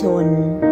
ชน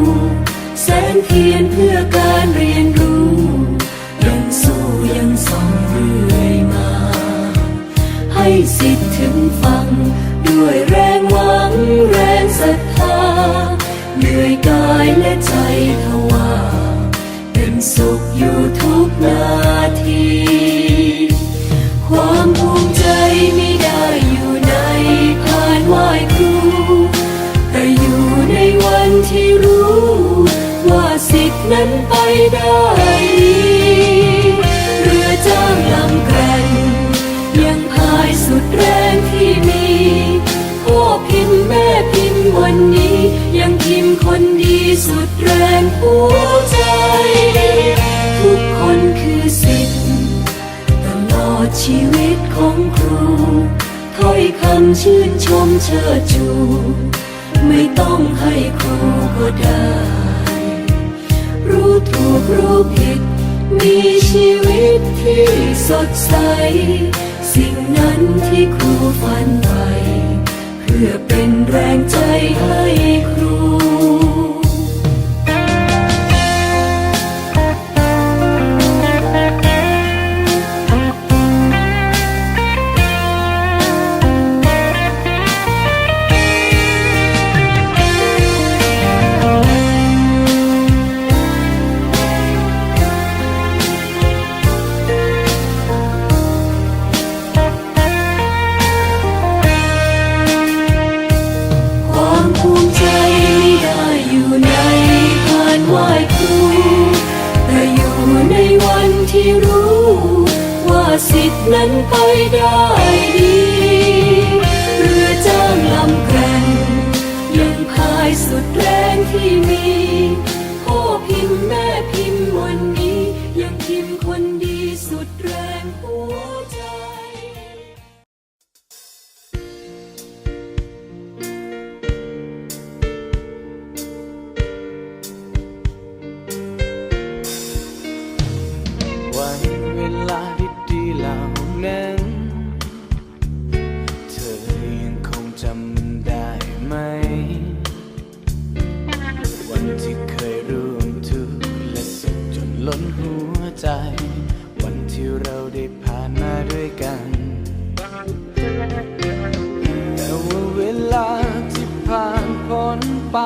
นเทียนเพื่อการเรียนรู้ ยังสู้ยังส่องเรื่อยมา ให้สิทธิ นั้นไปได้ดีเรือจ้างลำแกร่งยังพายสุดแรงที่มีพ่อพิมพ์แม่พิมพ์วันนี้ ยังพิมพ์คนดีสุดแรงหัวใจ ทุกคนคือสิทธิ์ตลอดชีวิตของครูถ้อยคำชื่นชมเชิดชู ไม่ต้องให้ครูก็ได้ รู้ถูกรู้ผิด มีชีวิตที่สดใส สิ่งนั้นที่ครูฝันไปเพื่อเป็นแรงใจให้ ที่รู้ ว่าสิทธินั้นไปได้ดีเรือจ้างลำแกร่งยังพายสุดแรงที่มี พ่อพิมพ์แม่พิม ด้วยกัน แต่ว่าเวลาที่ผ่านพ้นไป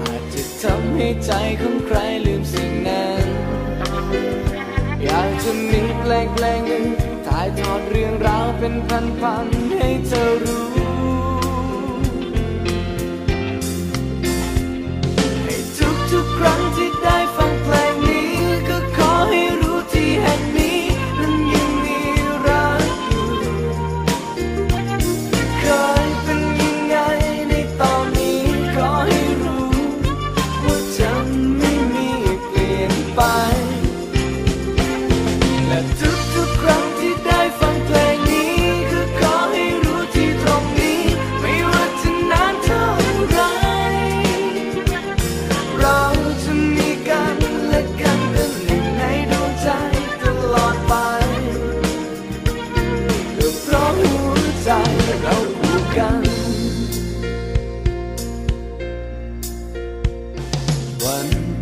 อาจจะทำให้ใจของใครลืมสิ่งนั้น อยากจะมีเพลงเพลงหนึ่งที่ถ่ายทอดเรื่องราวเป็นพันๆให้เธอรู้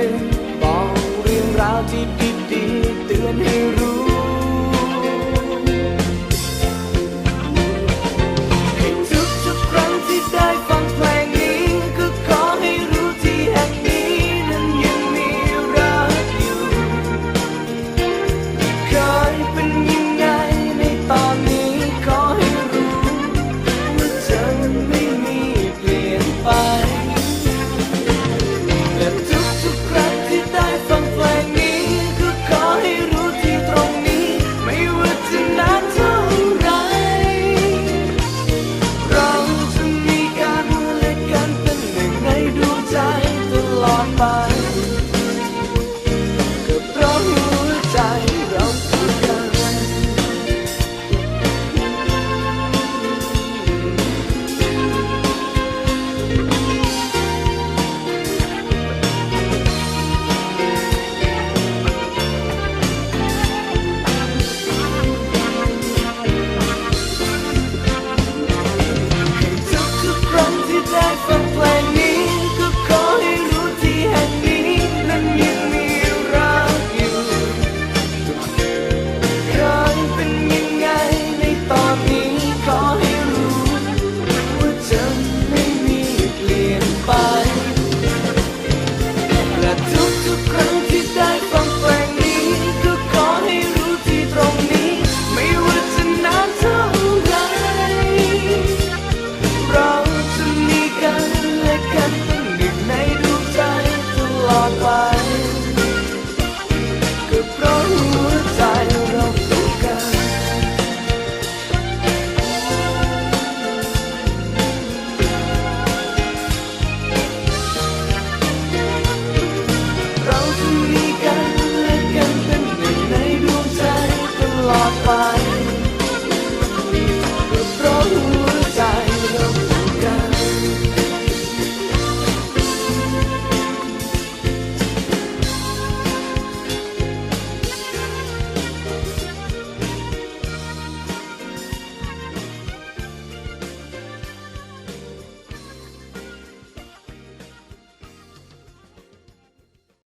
หนึ่งบอกเรื่องราวที่ดีๆเตือนให้รู้